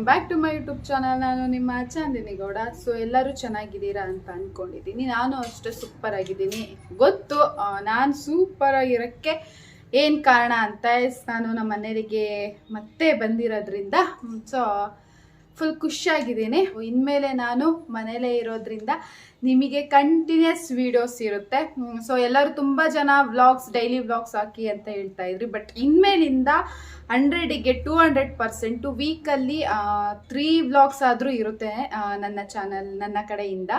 Welcome back to my YouTube channel ನಾನು ನಿಮ್ಮ Chandni Gowda. So ಎಲ್ಲರೂ ಚೆನ್ನಾಗಿದ್ದೀರಾ ಅಂತ ಅಂದ್ಕೊಂಡಿದ್ದೀನಿ ನಾನು ಅಷ್ಟೇ ಸೂಪರ್ ಆಗಿದ್ದೀನಿ. ಗೊತ್ತು ನಾನು ಸೂಪರ್ ಆಗಿರೋಕ್ಕೆ ಏನು ಕಾರಣ ಅಂತ. ನಾನು ನಮ್ಮ ಮನೆಯವರಿಗೆ ಮತ್ತೆ ಬಂದಿರೋದ್ರಿಂದ ಸೊ ಫುಲ್ ಖುಷಿಯಾಗಿದ್ದೀನಿ ಇನ್ಮೇಲೆ ನಾನು ಮನೇಲೇ ಇರೋದ್ರಿಂದ ನಿಮಗೆ ಕಂಟಿನ್ಯೂಸ್ ವೀಡಿಯೋಸ್ ಇರುತ್ತೆ. ಸೊ ಎಲ್ಲರೂ ತುಂಬ ಜನ ವ್ಲಾಗ್ಸ್ ಡೈಲಿ ವ್ಲಾಗ್ಸ್ ಹಾಕಿ ಅಂತ ಹೇಳ್ತಾ ಇದ್ರಿ. ಬಟ್ ಇನ್ಮೇಲಿಂದ ಹಂಡ್ರೆಡಿಗೆ two hundred percent weekly three vlogs ಆದರೂ ಇರುತ್ತೆ ನನ್ನ ಚಾನಲ್ ನನ್ನ ಕಡೆಯಿಂದ.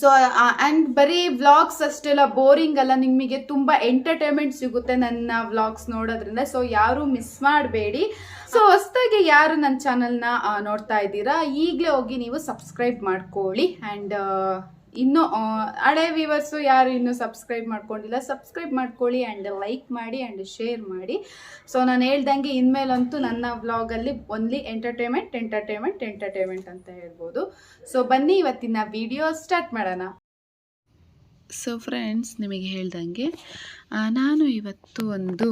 ಸೊ ಆ್ಯಂಡ್ ಬರೀ ವ್ಲಾಗ್ಸ್ ಅಷ್ಟೆಲ್ಲ ಬೋರಿಂಗ್ ಅಲ್ಲ. ನಿಮಗೆ ತುಂಬ ಎಂಟರ್ಟೈನ್ಮೆಂಟ್ ಸಿಗುತ್ತೆ ನನ್ನ ವ್ಲಾಗ್ಸ್ ನೋಡೋದ್ರಿಂದ. ಸೊ ಯಾರು ಮಿಸ್ ಮಾಡಬೇಡಿ. ಸೊ ಹೊಸ್ದಾಗಿ ಯಾರು ನನ್ನ ಚಾನಲ್ನ ನೋಡ್ತಾ ಇದ್ದೀರಾ, ಈಗಲೇ ಹೋಗಿ ನೀವು ಸಬ್ಸ್ಕ್ರೈಬ್ ಮಾಡ್ಕೊಳ್ಳಿ. ಆ್ಯಂಡ್ ಇನ್ನು ಹಳೆ ವ್ಯೂವರ್ಸು ಯಾರು ಇನ್ನೂ ಸಬ್ಸ್ಕ್ರೈಬ್ ಮಾಡ್ಕೊಂಡಿಲ್ಲ ಸಬ್ಸ್ಕ್ರೈಬ್ ಮಾಡ್ಕೊಳ್ಳಿ ಆ್ಯಂಡ್ ಲೈಕ್ ಮಾಡಿ ಆ್ಯಂಡ್ ಶೇರ್ ಮಾಡಿ. ಸೊ ನಾನು ಹೇಳ್ದಂಗೆ ಇನ್ಮೇಲಂತೂ ನನ್ನ ವ್ಲಾಗಲ್ಲಿ ಓನ್ಲಿ ಎಂಟರ್ಟೈನ್ಮೆಂಟ್ ಎಂಟರ್ಟೈನ್ಮೆಂಟ್ ಎಂಟರ್ಟೈನ್ಮೆಂಟ್ ಅಂತ ಹೇಳ್ಬೋದು. ಸೊ ಬನ್ನಿ ಇವತ್ತಿನ ವಿಡಿಯೋ ಸ್ಟಾರ್ಟ್ ಮಾಡೋಣ. ಸೊ ಫ್ರೆಂಡ್ಸ್ ನಿಮಗೆ ಹೇಳ್ದಂಗೆ ನಾನು ಇವತ್ತು ಒಂದು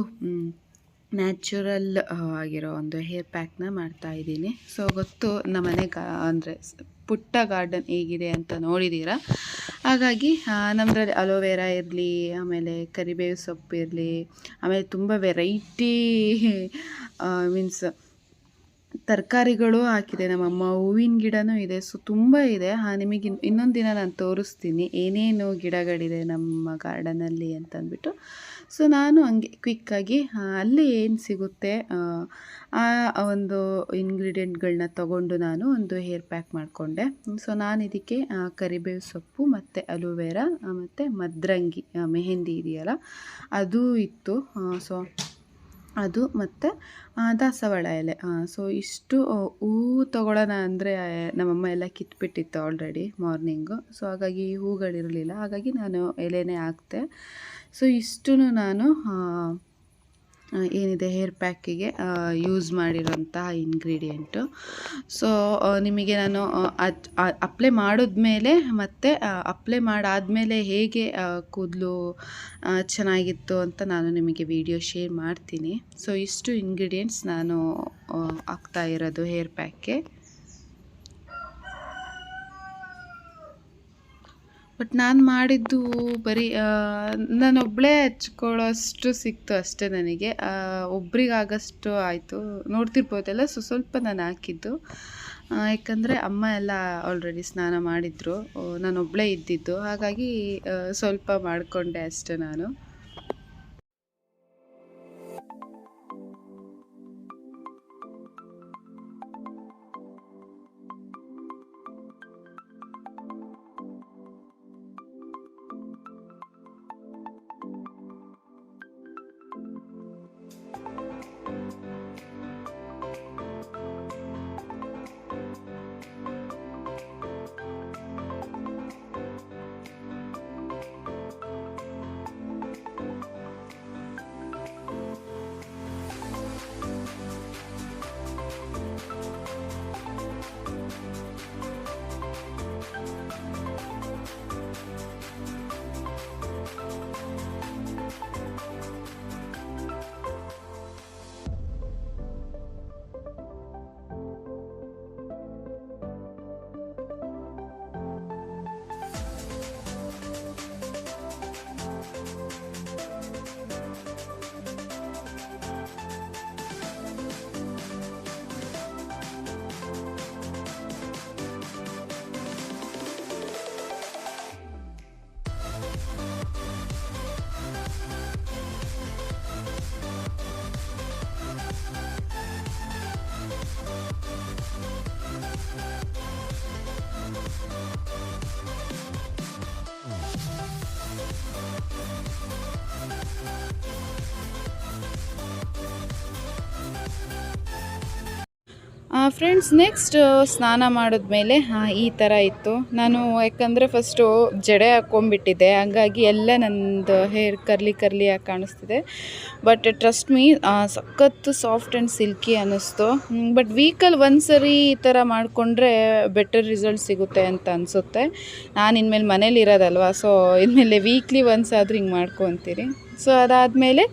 ನ್ಯಾಚುರಲ್ ಆಗಿರೋ ಒಂದು ಹೇರ್ ಪ್ಯಾಕ್ನ ಮಾಡ್ತಾ ಇದ್ದೀನಿ. ಸೊ ಗೊತ್ತು ನಮ್ಮನೆ ಗಾ, ಅಂದರೆ ಪುಟ್ಟ ಗಾರ್ಡನ್ ಹೇಗಿದೆ ಅಂತ ನೋಡಿದ್ದೀರಾ ಹಾಗಾಗಿ ನಮ್ಮದ್ರಲ್ಲಿ ಅಲೋವೆರಾ ಇರಲಿ, ಆಮೇಲೆ ಕರಿಬೇವು ಸೊಪ್ಪು ಇರಲಿ, ಆಮೇಲೆ ತುಂಬ ವೆರೈಟಿ ಮೀನ್ಸ್ ತರಕಾರಿಗಳು ಹಾಕಿದೆ. ನಮ್ಮಮ್ಮ ಹೂವಿನ ಗಿಡನೂ ಇದೆ. ಸೊ ತುಂಬ ಇದೆ. ಹಾಂ, ನಿಮಗೆ ಇನ್- ಇನ್ನೊಂದು ದಿನ ನಾನು ತೋರಿಸ್ತೀನಿ. ಏನೇನು ಗಿಡಗಳಿದೆ ನಮ್ಮ ಗಾರ್ಡನಲ್ಲಿ ಅಂತಂದ್ಬಿಟ್ಟು. ಸೊ ನಾನು ಹಂಗೆ ಕ್ವಿಕ್ಕಾಗಿ ಅಲ್ಲಿ ಏನು ಸಿಗುತ್ತೆ ಆ, ಒಂದು ಇಂಗ್ರೀಡಿಯೆಂಟ್ಗಳನ್ನ ತಗೊಂಡು ನಾನು ಒಂದು ಹೇರ್ ಪ್ಯಾಕ್ ಮಾಡಿಕೊಂಡೆ. ಸೊ ನಾನು ಇದಕ್ಕೆ ಕರಿಬೇವು ಸೊಪ್ಪು ಮತ್ತು ಅಲೋವೆರಾ ಮತ್ತು ಮದ್ರಂಗಿ ಮೆಹೆಂದಿ ಇದೆಯಲ್ಲ ಅದು ಇತ್ತು. ಸೊ ಅದು ಮತ್ತು ದಾಸವಾಳ ಎಲೆ. ಸೊ ಇಷ್ಟು ಹೂ ತಗೊಳ್ಳೋಣ ಅಂದರೆ ನಮ್ಮಮ್ಮ ಎಲ್ಲ ಕಿತ್ಬಿಟ್ಟಿತ್ತು ಆಲ್ರೆಡಿ ಮಾರ್ನಿಂಗು ಸೊ ಹಾಗಾಗಿ ಹೂಗಳಿರಲಿಲ್ಲ. ಹಾಗಾಗಿ ನಾನು ಎಲೆನೇ ಹಾಕ್ತೆ. ಸೊ ಇಷ್ಟು ನಾನು ಏನಿದೆ ಹೇರ್ ಪ್ಯಾಕಿಗೆ ಯೂಸ್ ಮಾಡಿರೋಂತಹ ಇಂಗ್ರೀಡಿಯೆಂಟು ಸೊ ನಿಮಗೆ ನಾನು ಅದು ಅಪ್ಲೈ ಮಾಡಿದ್ಮೇಲೆ ಮತ್ತು ಅಪ್ಲೈ ಮಾಡಾದಮೇಲೆ ಹೇಗೆ ಕೂದಲು ಚೆನ್ನಾಗಿತ್ತು ಅಂತ ನಾನು ನಿಮಗೆ ವಿಡಿಯೋ ಶೇರ್ ಮಾಡ್ತೀನಿ. ಸೊ ಇಷ್ಟು ಇಂಗ್ರೀಡಿಯೆಂಟ್ಸ್ ನಾನು ಹಾಕ್ತಾ ಇರೋದು ಹೇರ್ ಪ್ಯಾಕ್ಗೆ ಬಟ್ ನಾನು ಮಾಡಿದ್ದು ಬರೀ ನಾನೊಬ್ಬಳೇ ಹಚ್ಕೊಳ್ಳೋಷ್ಟು ಸಿಕ್ತು ಅಷ್ಟೇ ನನಗೆ. ಒಬ್ರಿಗಾಗಷ್ಟು ಆಯಿತು. ನೋಡ್ತಿರ್ಬೋದಲ್ಲ, ಸೊ ಸ್ವಲ್ಪ ನಾನು ಹಾಕಿದ್ದು. ಯಾಕಂದರೆ ಅಮ್ಮ ಎಲ್ಲ ಆಲ್ರೆಡಿ ಸ್ನಾನ ಮಾಡಿದರು. ನಾನೊಬ್ಬಳೇ ಇದ್ದಿದ್ದು. ಹಾಗಾಗಿ ಸ್ವಲ್ಪ ಮಾಡಿಕೊಂಡೆ ಅಷ್ಟೇ ನಾನು. ಫ್ರೆಂಡ್ಸ್ ನೆಕ್ಸ್ಟ್ ಸ್ನಾನ ಮಾಡಿದ್ಮೇಲೆ ಈ ಥರ ಇತ್ತು. ನಾನು ಯಾಕಂದರೆ ಫಸ್ಟು ಜಡೆ ಹಾಕ್ಕೊಂಬಿಟ್ಟಿದ್ದೆ ಹಾಗಾಗಿ ಎಲ್ಲ ನಂದು ಹೇರ್ ಕರ್ಲಿ ಕರ್ಲಿಯಾಗಿ ಕಾಣಿಸ್ತಿದೆ. ಬಟ್ ಟ್ರಸ್ಟ್ ಮೀ ಸಖತ್ತು ಸಾಫ್ಟ್ ಆ್ಯಂಡ್ ಸಿಲ್ಕಿ ಅನ್ನಿಸ್ತು. ಬಟ್ ವೀಕಲ್ಲಿ ಒಂದು ಸರಿ ಈ ಥರ ಮಾಡಿಕೊಂಡ್ರೆ ಬೆಟರ್ ರಿಸಲ್ಟ್ ಸಿಗುತ್ತೆ ಅಂತ ಅನಿಸುತ್ತೆ. ನಾನು ಇನ್ಮೇಲೆ ಮನೇಲಿ ಇರೋದಲ್ವ ಸೊ ಇನ್ಮೇಲೆ ವೀಕ್ಲಿ ಒನ್ಸ್ ಆದರೂ ಹಿಂಗೆ ಮಾಡ್ಕೊತೀರಿ. ಸೊ ಅದಾದಮೇಲೆ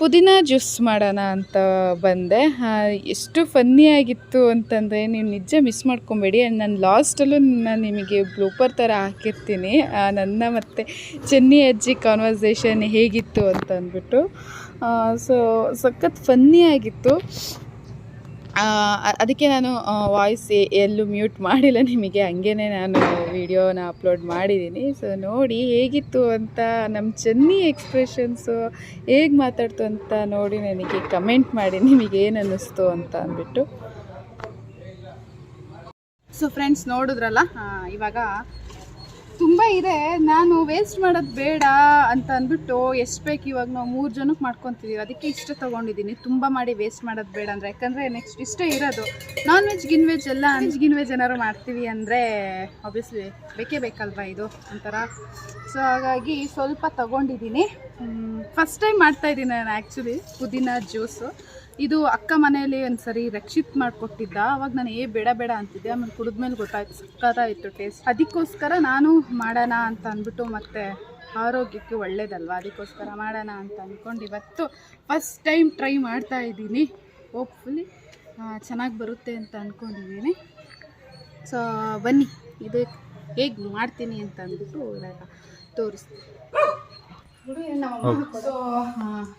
ಪುದೀನ ಜ್ಯೂಸ್ ಮಾಡೋಣ ಅಂತ ಬಂದೆ. ಎಷ್ಟು ಫನ್ನಿಯಾಗಿತ್ತು ಅಂತಂದರೆ ನೀವು ನಿಜ ಮಿಸ್ ಮಾಡ್ಕೊಬೇಡಿ. ಆ್ಯಂಡ್ ನಾನು ಲಾಸ್ಟಲ್ಲೂ ನಾನು ನಿಮಗೆ ಬ್ಲೂಪರ್ ಥರ ಹಾಕಿರ್ತೀನಿ. ನನ್ನ ಮತ್ತು ಚೆನ್ನಿ ಅಜ್ಜಿ ಕಾನ್ವರ್ಸೇಷನ್ ಹೇಗಿತ್ತು ಅಂತ ಅಂದ್ಬಿಟ್ಟು. ಸೊ ಸಖತ್ ಫನ್ನಿಯಾಗಿತ್ತು ಅದಕ್ಕೆ ನಾನು ವಾಯ್ಸ್ ಎಲ್ಲೂ ಮ್ಯೂಟ್ ಮಾಡಿಲ್ಲ ನಿಮಗೆ. ಹಂಗೇ ನಾನು ವಿಡಿಯೋನ ಅಪ್ಲೋಡ್ ಮಾಡಿದ್ದೀನಿ ಸೊ ನೋಡಿ ಹೇಗಿತ್ತು ಅಂತ ನಮ್ಮ ಚೆನ್ನಿ ಎಕ್ಸ್ಪ್ರೆಷನ್ಸು ಹೇಗೆ ಮಾತಾಡ್ತು ಅಂತ ನೋಡಿ ನನಗೆ ಕಮೆಂಟ್ ಮಾಡಿ, ನಿಮಗೆ ಏನು ಅನ್ನಿಸ್ತು ಅಂತ ಅಂದ್ಬಿಟ್ಟು. ಸೊ ಫ್ರೆಂಡ್ಸ್ ನೋಡಿದ್ರಲ್ಲ? ಇವಾಗ ತುಂಬ ಇದೆ. ನಾನು ವೇಸ್ಟ್ ಮಾಡೋದು ಬೇಡ ಅಂತ ಅಂದ್ಬಿಟ್ಟು ಎಷ್ಟು ಬೇಕು ಇವಾಗ ನಾವು ಮೂರು ಜನಕ್ಕೆ ಮಾಡ್ಕೊತಿದ್ದೀವಿ ಅದಕ್ಕೆ ಇಷ್ಟ ತೊಗೊಂಡಿದ್ದೀನಿ ತುಂಬ ಮಾಡಿ ವೇಸ್ಟ್ ಮಾಡೋದು ಬೇಡ ಅಂದರೆ. ಯಾಕಂದರೆ ನೆಕ್ಸ್ಟ್ ಇಷ್ಟೇ ಇರೋದು. ನಾನ್ ವೆಜ್ ಗಿನ್ ವೆಜ್ ಎಲ್ಲ ವೆಜ್ ಗಿನ್ ವೆಜ್ ಏನಾದ್ರು ಮಾಡ್ತೀವಿ ಅಂದರೆ ಆಬ್ವಿಯಸ್ಲಿ ಬೇಕೇ ಬೇಕಲ್ವಾ ಇದು ಒಂಥರ. ಸೊ ಹಾಗಾಗಿ ಸ್ವಲ್ಪ ತೊಗೊಂಡಿದ್ದೀನಿ ಫಸ್ಟ್ ಟೈಮ್ ಮಾಡ್ತಾಯಿದ್ದೀನಿ ನಾನು ಆ್ಯಕ್ಚುಲಿ ಪುದೀನ ಜ್ಯೂಸು ಇದು ಅಕ್ಕ ಮನೆಯಲ್ಲಿ ಒಂದು ಸರಿ ರಕ್ಷಿತ್ ಮಾಡಿಕೊಟ್ಟಿದ್ದ. ಅವಾಗ ನಾನು, ಏ, ಬೇಡ ಬೇಡ ಅಂತಿದ್ದೆ. ಆಮೇಲೆ ಕುಡಿದ್ಮೇಲೆ ಗೊತ್ತಾಯ್ತು, ಸಕ್ಕತ್ತಾಯಿತು ಟೇಸ್ಟ್ ಅದಕ್ಕೋಸ್ಕರ ನಾನು ಮಾಡೋಣ ಅಂತ ಅಂದ್ಬಿಟ್ಟು ಮತ್ತೆ ಆರೋಗ್ಯಕ್ಕೆ ಒಳ್ಳೇದಲ್ವಾ? ಅದಕ್ಕೋಸ್ಕರ ಮಾಡೋಣ ಅಂತ ಅಂದ್ಕೊಂಡು ಇವತ್ತು ಫಸ್ಟ್ ಟೈಮ್ ಟ್ರೈ ಮಾಡ್ತಾ ಇದ್ದೀನಿ. ಹೋಪ್ಫುಲಿ ಚೆನ್ನಾಗಿ ಬರುತ್ತೆ ಅಂತ ಅಂದ್ಕೊಂಡಿದ್ದೀನಿ ಸೊ ಬನ್ನಿ. ಇದು ಹೇಗೆ ಮಾಡ್ತೀನಿ ಅಂತ ಅಂದ್ಬಿಟ್ಟು ಇವಾಗ ತೋರಿಸ್ತೀನಿ. ಸೊ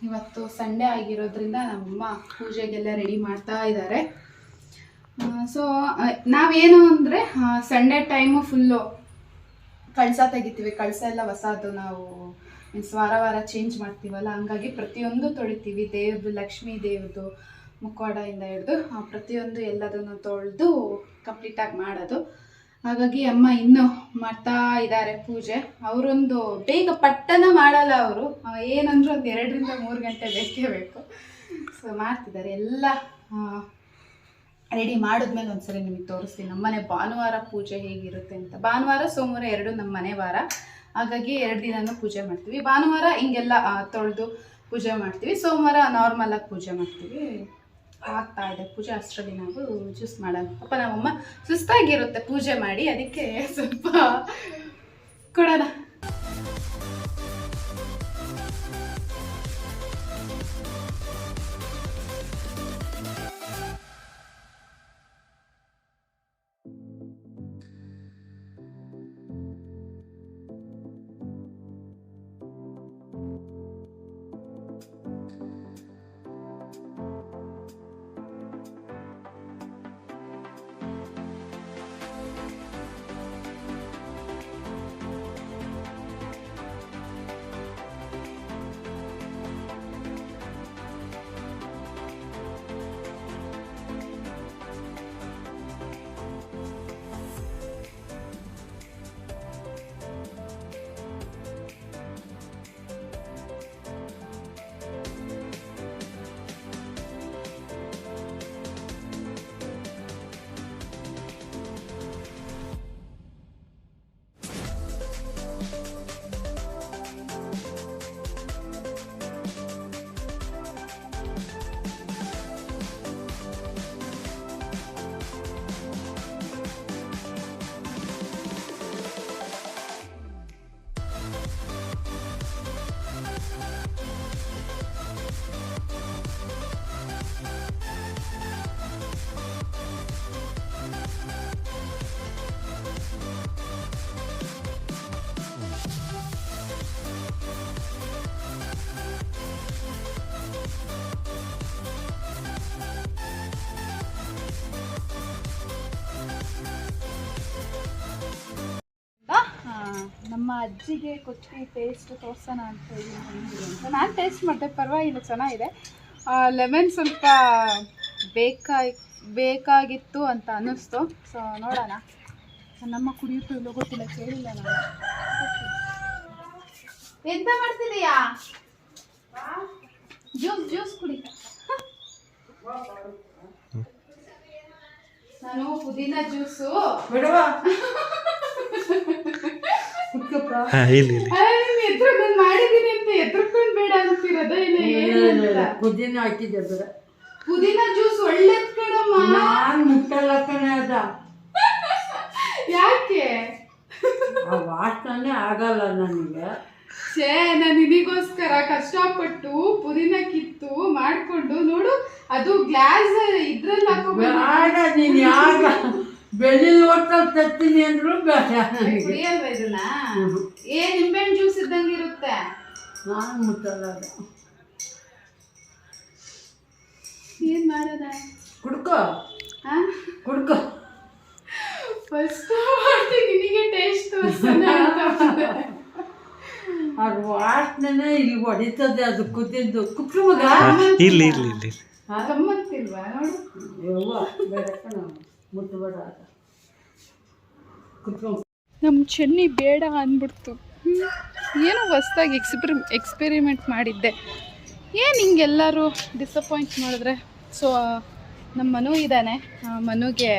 ಇವತ್ತು ಸಂಡೇ ಆಗಿರೋದ್ರಿಂದ ನಮ್ಮಮ್ಮ ಪೂಜೆಗೆಲ್ಲ ರೆಡಿ ಮಾಡ್ತಾ ಇದ್ದಾರೆ. ಸೊ ನಾವೇನು ಅಂದ್ರೆ ಸಂಡೇ ಟೈಮು ಫುಲ್ಲು ಕಳಸ ತೆಗಿತೀವಿ. ಕಳಸ ಎಲ್ಲ ಹೊಸದು ನಾವು ಮೀನ್ಸ್ ವಾರ ವಾರ ಚೇಂಜ್ ಮಾಡ್ತೀವಲ್ಲ ಹಂಗಾಗಿ ಪ್ರತಿಯೊಂದು ತೊಳಿತೀವಿ. ದೇವ್ರದ್ದು ಲಕ್ಷ್ಮೀ ದೇವ್ರದ್ದು ಮುಖವಾಡದಿಂದ ಹಿಡಿದು ಪ್ರತಿಯೊಂದು ಎಲ್ಲದನ್ನು ತೊಳೆದು ಕಂಪ್ಲೀಟಾಗಿ ಮಾಡೋದು. ಹಾಗಾಗಿ ಅಮ್ಮ ಇನ್ನೂ ಮಾಡ್ತಾ ಇದ್ದಾರೆ ಪೂಜೆ. ಅವರೊಂದು ಬೇಗ ಪಟ್ಟನ ಮಾಡಲ್ಲ ಅವರು. ಏನಂದ್ರೂ ಒಂದು ಎರಡರಿಂದ ಮೂರು ಗಂಟೆ ಬೇಕೇ ಬೇಕು. ಸೊ ಮಾಡ್ತಿದ್ದಾರೆ. ಎಲ್ಲ ರೆಡಿ ಮಾಡಿದ್ಮೇಲೆ ಒಂದ್ಸರಿ ನಿಮಗೆ ತೋರಿಸ್ತೀನಿ. ನಮ್ಮನೆ ಭಾನುವಾರ ಪೂಜೆ ಹೇಗಿರುತ್ತೆ ಅಂತ. ಭಾನುವಾರ, ಸೋಮವಾರ ಎರಡು ನಮ್ಮ ಮನೆ ವಾರ. ಹಾಗಾಗಿ ಎರಡು ದಿನನೂ ಪೂಜೆ ಮಾಡ್ತೀವಿ. ಭಾನುವಾರ ಹಿಂಗೆಲ್ಲ ತೊಳೆದು ಪೂಜೆ ಮಾಡ್ತೀವಿ. ಸೋಮವಾರ ನಾರ್ಮಲಾಗಿ ಪೂಜೆ ಮಾಡ್ತೀವಿ. ಆಗ್ತಾ ಇದೆ. ಪೂಜೆ ಅಷ್ಟರಲ್ಲಿ ನಾವು ಜ್ಯೂಸ್ ಮಾಡೋಣ ಅಪ್ಪ ನಮ್ಮಮ್ಮ ಸುಸ್ತಾಗಿರುತ್ತೆ. ಪೂಜೆ ಮಾಡಿ. ಅದಕ್ಕೆ ಸ್ವಲ್ಪ ಕೊಡೋಣ. ನಮ್ಮ ಅಜ್ಜಿಗೆ ಕೊಚ್ಚಿ ಟೇಸ್ಟ್ ತೋರ್ಸೋಣ ಅಂತ ಹೇಳಿ ಅಂತ. ನಾನು ಟೇಸ್ಟ್ ಮಾಡಿದೆ ಪರವಾಗಿಲ್ಲ ಚೆನ್ನಾಗಿದೆ. ಲೆಮನ್ ಸ್ವಲ್ಪ ಬೇಕಾಗಿ ಬೇಕಾಗಿತ್ತು ಅಂತ ಅನ್ನಿಸ್ತು. ಸೊ ನೋಡೋಣ. ನಮ್ಮ ಕುಡಿಯುತ್ತೆ ಇಲ್ಲೋ ಗೊತ್ತಿಲ್ಲ ಕೇಳಿಲ್ಲ ನಾನು. ಎಂತ ಮಾಡ್ತಿದೀಯಾ? ಜ್ಯೂಸ್ ಜ್ಯೂಸ್ ಕುಡಿ. ನಾನು ಪುದೀನ ಜ್ಯೂಸು ಹಾ ಇಲ್ಲಿ ಇಲ್ಲಿ. ಪುದೀನ ಹಾಕಿದ್ದೆ ಬೇಡ. ಪುದೀನ ಜ್ಯೂಸ್ ಒಳ್ಳೇದ್ ಕಣಮ್ಮ. ನಾನ್ ಮುಟ್ಟಲ್ಲ ಕಣೆ ಅದ. ಯಾಕೆ? ಆ ವಾಸನೆ ಆಗಲ್ಲ ನನಗೆ. ಛೇ ನಾನು ನಿನಗೋಸ್ಕರ ಕಷ್ಟಪಟ್ಟು ಪುದೀನ ಕಿತ್ತು ಮಾಡ್ಕೊಂಡು ನೋಡು ಅದು ಗ್ಲಾಸ್ ಇದ್ರಲ್ಲಿ ಹಾಕೋಬೇಡ ಬೇಡ ನೀನ್ ಯಾಕ ಬೆಳ್ಳಿ ಲೋಟಲ್ಲಿ ತತ್ತೀನಿ ಅಂದ್ರು ಬೇಡ. ನನಗೆ ಕುಡಿಯಲ್ವಾ ಇದನ್ನ? ಏ ನಿಂಬೆಹಣ್ಣು ಜ್ಯೂಸ್ ಇದ್ದಂಗೆ ಇರುತ್ತೆ? ನಾನು ಮುಟ್ಟಲ್ಲ ಅದು. ಏನ್ ಮಾಡೋದ? ಕುಡ್ಕೋ. ಹಾ? ಕುಡ್ಕೋ. ಫಸ್ಟ್ ಮಾಡ್ತೀನಿ ನಿನಗೆ ಟೇಸ್ಟ್ ತೋರ್ಸೋಣ ಅಂತ ಬಂದೆ. ಅದು ವಾಸನೆ ಇಲ್ಲಿ ಹೊಡಿತದೆ ಅದು ಕುದ್ದಿದ್ದು ಕುಟ್ರು ಮಗ? ಇಲ್ಲಿ ಇಲ್ಲಿ ಇಲ್ಲಿ. ಗಮ್ಮತ್ತಿಲ್ವಾ ನೋಡು. ಯವ್ವ ಬೇಡ ಕುತ್ಕೊಂಡು ನಮ್ಮ ಚೆನ್ನಿ ಬೇಡ ಅಂದ್ಬಿಡ್ತು. ಹ್ಮ್. ಏನೋ ಹೊಸ್ದಾಗಿ ಎಕ್ಸ್ಪೆರಿ ಎಕ್ಸ್ಪೆರಿಮೆಂಟ್ ಮಾಡಿದ್ದೆ. ಏನು ಹಿಂಗೆಲ್ಲರೂ ಡಿಸಪಾಯಿಂಟ್ ಮಾಡಿದ್ರೆ? ಸೊ ನಮ್ಮ ಮನು ಇದ್ದಾನೆ ಆ, ಮನುಗೆ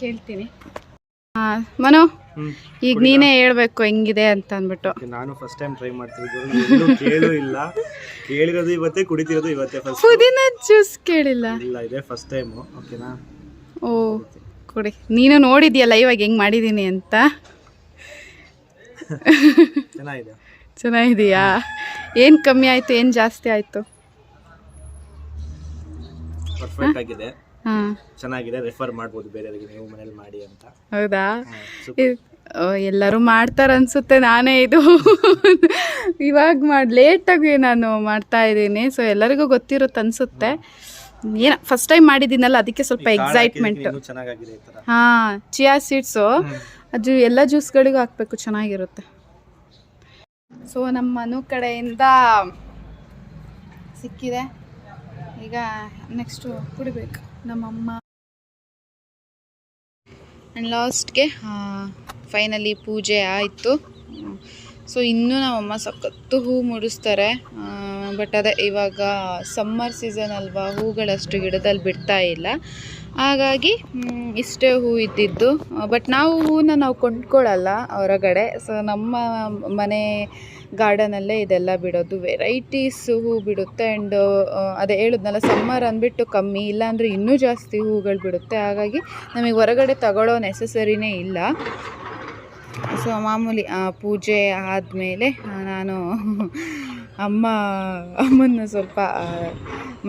ಕೇಳ್ತೀನಿ. ಮನು ಈಗ ನೀನೇ ಹೇಳ್ಬೇಕು ಹೆಂಗಿದೆ ಅಂತ ಅಂದ್ಬಿಟ್ಟು. ನಾನು ಫಸ್ಟ್ ಟೈಮ್ ಟ್ರೈ ಮಾಡ್ತಿರೋದು ಕೇಳು ಇಲ್ಲ. ಕೇಳಿರೋದು ಇವತ್ತೇ ಕುಡಿತಿರೋದು ಇವತ್ತೇ ಫಸ್ಟ್ ಪುದೀನ ಜ್ಯೂಸ್ ಕೇಳಿಲ್ಲ. ಇಲ್ಲ ಇದೆ ಫಸ್ಟ್ ಟೈಮು ಓಕೆನಾ? ಓ ಕೊಡಿ. ನೀನು ನೋಡಿದ್ಯಲ್ಲ ಇವಾಗ ಹೆಂಗೆ ಮಾಡಿದ್ದೀನಿ ಅಂತ? ಚೆನ್ನಾಗಿದೆ. ಚೆನ್ನಾಗಿದೆಯಾ? ಏನು ಕಮ್ಮಿ ಆಯಿತು ಏನು ಜಾಸ್ತಿ ಆಯಿತು? ಪರ್ಫೆಕ್ಟ್ ಆಗಿದೆ. ಚೆನ್ನಾಗಿದೆ ರೆಫರ್ ಮಾಡ್ಬೋದು ಬೇರೆಯವರಿಗೆ ನೀವು ಮನೇಲಿ ಮಾಡಿ ಅಂತ. ಹೌದಾ? ಎಲ್ಲರೂ ಮಾಡ್ತಾರೆ ಅನ್ಸುತ್ತೆ ನಾನೇ ಇದು. ಇವಾಗ ಮಾಡಿ ಲೇಟಾಗಿ ನಾನು ಮಾಡ್ತಾ ಇದ್ದೀನಿ ಸೊ ಎಲ್ಲರಿಗೂ ಗೊತ್ತಿರುತ್ತೆ ಅನ್ಸುತ್ತೆ. ಏನ ಫಸ್ಟ್ ಟೈಮ್ ಮಾಡಿದ್ದೀನಲ್ಲ ಅದಕ್ಕೆ ಸ್ವಲ್ಪ ಎಕ್ಸೈಟ್ಮೆಂಟ್ ಹಾ ಚಿಯಾ ಸೀಡ್ಸು ಅದು ಎಲ್ಲ ಜ್ಯೂಸ್ಗಳಿಗೂ ಹಾಕ್ಬೇಕು ಚೆನ್ನಾಗಿರುತ್ತೆ. ಸೊ ನಮ್ಮ ಮನು ಕಡೆಯಿಂದ ಸಿಕ್ಕಿದೆ. ಈಗ ನೆಕ್ಸ್ಟು ಕುಡಿಬೇಕು. ನಮ್ಮಮ್ಮ ಆ್ಯಂಡ್ ಲಾಸ್ಟ್ಗೆ ಫೈನಲಿ ಪೂಜೆ ಆಯಿತು. ಸೊ ಇನ್ನೂ ನಮ್ಮಮ್ಮ ಸಖತ್ತು ಹೂ ಮುಡಿಸ್ತಾರೆ. ಬಟ್ ಅದೇ ಇವಾಗ ಸಮ್ಮರ್ ಸೀಸನ್ ಅಲ್ವಾ, ಹೂಗಳಷ್ಟು ಗಿಡದಲ್ಲಿ ಬಿಡ್ತಾ ಇಲ್ಲ. ಹಾಗಾಗಿ ಇಷ್ಟೇ ಹೂ ಇದ್ದಿದ್ದು. ಬಟ್ ನಾವು ಹೂನ ನಾವು ಕೊಂಡ್ಕೊಳ್ಳಲ್ಲ ಹೊರಗಡೆ. ಸೊ ನಮ್ಮ ಮನೆ ಗಾರ್ಡನಲ್ಲೇ ಇದೆಲ್ಲ ಬಿಡೋದು. ವೆರೈಟೀಸ್ ಹೂ ಬಿಡುತ್ತೆ ಆ್ಯಂಡ್ ಅದೇ ಹೇಳಿದ್ನಲ್ಲ ಸಮ್ಮರ್ ಅಂದ್ಬಿಟ್ಟು ಕಮ್ಮಿ, ಇಲ್ಲಾಂದರೆ ಇನ್ನೂ ಜಾಸ್ತಿ ಹೂಗಳು ಬಿಡುತ್ತೆ. ಹಾಗಾಗಿ ನಮಗೆ ಹೊರಗಡೆ ತಗೊಳ್ಳೋ ನೆಸಸರಿನೇ ಇಲ್ಲ. ಸೊ ಮಾಮೂಲಿ ಪೂಜೆ ಆದಮೇಲೆ ನಾನು ಅಮ್ಮ, ಅಮ್ಮನ್ನು ಸ್ವಲ್ಪ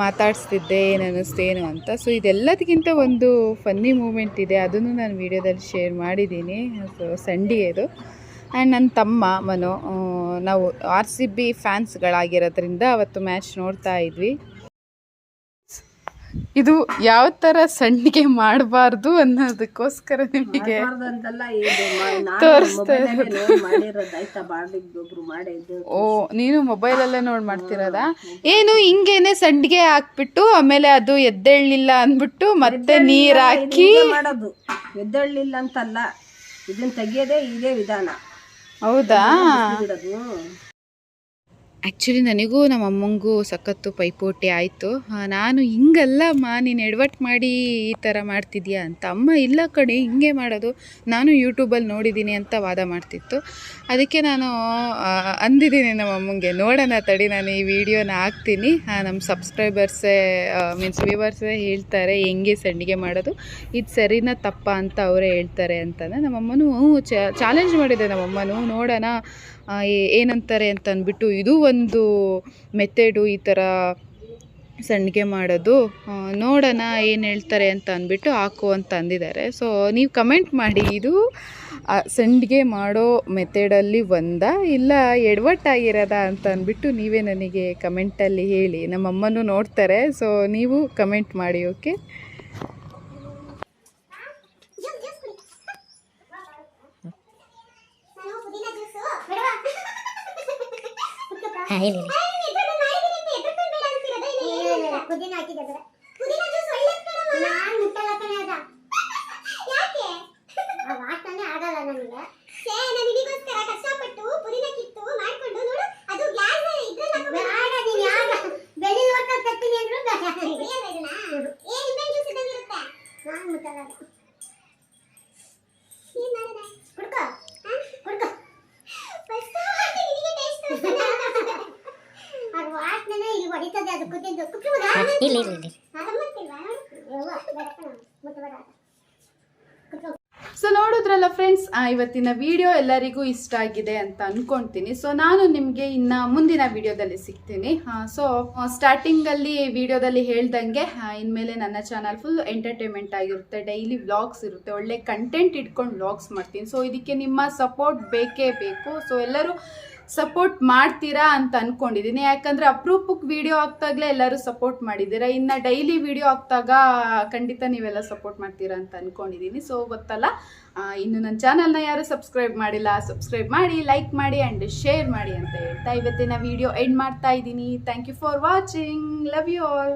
ಮಾತಾಡಿಸ್ತಿದ್ದೆ, ಏನು ಅನ್ನಿಸ್ತೇನು ಅಂತ. ಸೊ ಇದೆಲ್ಲದಕ್ಕಿಂತ ಒಂದು ಫನ್ನಿ ಮೂಮೆಂಟ್ ಇದೆ. ಅದನ್ನು ನಾನು ವೀಡಿಯೋದಲ್ಲಿ ಶೇರ್ ಮಾಡಿದ್ದೀನಿ. ಸೊ ಸಂಡಿಯದು ಆ್ಯಂಡ್ ನನ್ನ ತಮ್ಮ, ಮನು ನಾವು ಆರ್ ಸಿ ಬಿ ಫ್ಯಾನ್ಸ್ಗಳಾಗಿರೋದ್ರಿಂದ ಅವತ್ತು ಮ್ಯಾಚ್ ನೋಡ್ತಾ ಇದ್ವಿ. ಇದು ಯಾವ ತರ ಸಂಡಿಗೆ ಮಾಡಬಾರ್ದು ಅನ್ನೋದಕ್ಕೋಸ್ಕರ ನಿಮಗೆ ತೋರಿಸ್ತಾ ಓ ನೀನು ಮೊಬೈಲ್ ಅಲ್ಲೇ ನೋಡ್ ಮಾಡ್ತಿರೋದಾ? ಏನು ಹಿಂಗೇನೆ ಸಂಡಿಗೆ ಹಾಕ್ಬಿಟ್ಟು ಆಮೇಲೆ ಅದು ಎದ್ದೇಳಲಿಲ್ಲ ಅಂದ್ಬಿಟ್ಟು ಮತ್ತೆ ನೀರ್ ಹಾಕಿ ಮಾಡೋದು. ಎದ್ದೇಳಲಿಲ್ಲ ಅಂತಲ್ಲ ಇದನ್ನ ತೆಗಿಯೋದೇ ಇದೇ ವಿಧಾನ. ಹೌದಾ? ಆ್ಯಕ್ಚುಲಿ ನನಗೂ ನಮ್ಮ ಅಮ್ಮಂಗೂ ಸಖತ್ತು ಪೈಪೋಟಿ ಆಯಿತು. ನಾನು ಹಿಂಗಲ್ಲಮ್ಮ ನೀನು ಎಡವಟ್ಟು ಮಾಡಿ ಈ ಥರ ಮಾಡ್ತಿದ್ಯಾ ಅಂತ. ಅಮ್ಮ, ಇಲ್ಲ ಕಣೆ, ಹಿಂಗೆ ಮಾಡೋದು. ನಾನು ಯೂಟ್ಯೂಬಲ್ಲಿ ನೋಡಿದ್ದೀನಿ ಅಂತ ವಾದ ಮಾಡ್ತಿತ್ತು. ಅದಕ್ಕೆ ನಾನು ಅಂದಿದ್ದೀನಿ ನಮ್ಮ ಅಮ್ಮಂಗೆ, ನೋಡೋಣ ತಡಿ, ನಾನು ಈ ವಿಡಿಯೋನ ಹಾಕ್ತೀನಿ. ನಮ್ಮ ಸಬ್ಸ್ಕ್ರೈಬರ್ಸೇ ಮೀನ್ಸ್ ವ್ಯೂವರ್ಸೇ ಹೇಳ್ತಾರೆ, ಹೆಂಗೆ ಸಂಡಿಗೆ ಮಾಡೋದು. ಇದು ಸರಿನಾ ತಪ್ಪ ಅಂತ ಅವರೇ ಹೇಳ್ತಾರೆ ಅಂತಂದರೆ ನಮ್ಮಮ್ಮನೂ ಚಾಲೆಂಜ್ ಮಾಡಿದೆ ನಮ್ಮಮ್ಮನೂ ನೋಡೋಣ ಏನಂತಾರೆ ಅಂತ ಅಂದ್ಬಿಟ್ಟು, ಇದು ಒಂದು ಮೆಥೆಡು ಈ ಥರ ಸಂಡಿಗೆ ಮಾಡೋದು ನೋಡೋಣ ಏನು ಹೇಳ್ತಾರೆ ಅಂತ ಅಂದ್ಬಿಟ್ಟು ಹಾಕು ಅಂತ ಅಂದಿದ್ದಾರೆ. ಸೊ ನೀವು ಕಮೆಂಟ್ ಮಾಡಿ, ಇದು ಸಂಡಿಗೆ ಮಾಡೋ ಮೆಥಡಲ್ಲಿ ಒಂದಾ, ಇಲ್ಲ ಎಡವಟ್ಟಾಗಿರೋದ ಅಂತ ಅಂದ್ಬಿಟ್ಟು ನೀವೇ ನನಗೆ ಕಮೆಂಟಲ್ಲಿ ಹೇಳಿ. ನಮ್ಮಮ್ಮನೂ ನೋಡ್ತಾರೆ ಸೊ ನೀವು ಕಮೆಂಟ್ ಮಾಡಿ ಓಕೆ ಪುದೀನ ಹಾಕಿದೆ ಇಲ್ಲ ಪುದೀನ ಜ್ಯೂಸ್ ಒಳ್ಳೆ ನಾನ್ ಮುಟ್ಟಲ್ಲ ಕಣೆ ಅದ ಯಾಕೆ ಆ ವಾಸನೆ ಆಗಲ್ಲ ನನಗೆ ನಾನು ನಿನಗೋಸ್ಕರ ಕಷ್ಟಪಟ್ಟು ಪುದೀನ ಕಿತ್ತು ಮಾಡ್ಕೊಂಡು ನೋಡು ಅದು ಗ್ಲಾಸ್ ಇದ್ರಲ್ಲಿ ಬೇಡ ನೀನು ಯಾಗ ಬೆಳಿ ಅಂದ್ರು ಬೇಡ ಜ್ಯೂಸ್ ಇದ್ದಂಗೆ ಇರುತ್ತೆ ನಾನ್ ಮುಟ್ಟಲ್ಲ ಅದು ಏನ್ ಮಾಡಿದೆ ಕುಡ್ಕೋ ಹಾ? ಕುಡ್ಕೋ ಫಸ್ಟ್ ನಿನಗೆ ಟೇಸ್ಟ್ ಅದು ವಾಸನೆ ಇಲ್ಲಿ ಹೊಡಿತದೆ ಅದು ಕುದಿದ್ದು ಕುಕ್ಕುವುದಾ ಇಲ್ಲ, ಇಲ್ಲಿ ಸೊ ನೋಡಿದ್ರಲ್ಲ ಫ್ರೆಂಡ್ಸ್ ಇವತ್ತಿನ ವಿಡಿಯೋ ಎಲ್ಲರಿಗೂ ಇಷ್ಟ ಆಗಿದೆ ಅಂತ ಅನ್ಕೊಂತೀನಿ. ಸೊ ನಾನು ನಿಮಗೆ ಇನ್ನ ಮುಂದಿನ ವಿಡಿಯೋದಲ್ಲಿ ಸಿಗ್ತೀನಿ. ಸೊ ಸ್ಟಾರ್ಟಿಂಗಲ್ಲಿ ವಿಡಿಯೋದಲ್ಲಿ ಹೇಳ್ದಂಗೆ ಇನ್ಮೇಲೆ ನನ್ನ ಚಾನಲ್ ಫುಲ್ ಎಂಟರ್ಟೈನ್ಮೆಂಟ್ ಆಗಿರುತ್ತೆ. ಡೈಲಿ ವ್ಲಾಗ್ಸ್ ಇರುತ್ತೆ. ಒಳ್ಳೆ ಕಂಟೆಂಟ್ ಇಟ್ಕೊಂಡು ವ್ಲಾಗ್ಸ್ ಮಾಡ್ತೀನಿ. ಸೊ ಇದಕ್ಕೆ ನಿಮ್ಮ ಸಪೋರ್ಟ್ ಬೇಕೇ ಬೇಕು. ಸೊ ಎಲ್ಲರೂ ಸಪೋರ್ಟ್ ಮಾಡ್ತೀರಾ ಅಂತ ಅನ್ಕೊಂಡಿದ್ದೀನಿ ಯಾಕಂದ್ರೆ ಅಪರೂಪಕ್ಕೆ ವಿಡಿಯೋ ಆಗ್ತಾಗ್ಲೇ ಎಲ್ಲರೂ ಸಪೋರ್ಟ್ ಮಾಡಿದ್ದೀರಾ? ಇನ್ನು ಡೈಲಿ ವಿಡಿಯೋ ಆಗ್ತಾಗ ಖಂಡಿತ ನೀವೆಲ್ಲ ಸಪೋರ್ಟ್ ಮಾಡ್ತೀರಾ ಅಂತ ಅನ್ಕೊಂಡಿದ್ದೀನಿ ಸೊ ಗೊತ್ತಲ್ಲ? ಇನ್ನು ನನ್ನ ಚಾನಲ್ನ ಯಾರು ಸಬ್ಸ್ಕ್ರೈಬ್ ಮಾಡಿಲ್ಲ ಸಬ್ಸ್ಕ್ರೈಬ್ ಮಾಡಿ ಲೈಕ್ ಮಾಡಿ ಆ್ಯಂಡ್ ಶೇರ್ ಮಾಡಿ ಅಂತ ಹೇಳ್ತಾ ಇವತ್ತಿನ ವಿಡಿಯೋ ಎಂಡ್ ಮಾಡ್ತಾ ಇದ್ದೀನಿ thank you for watching love you all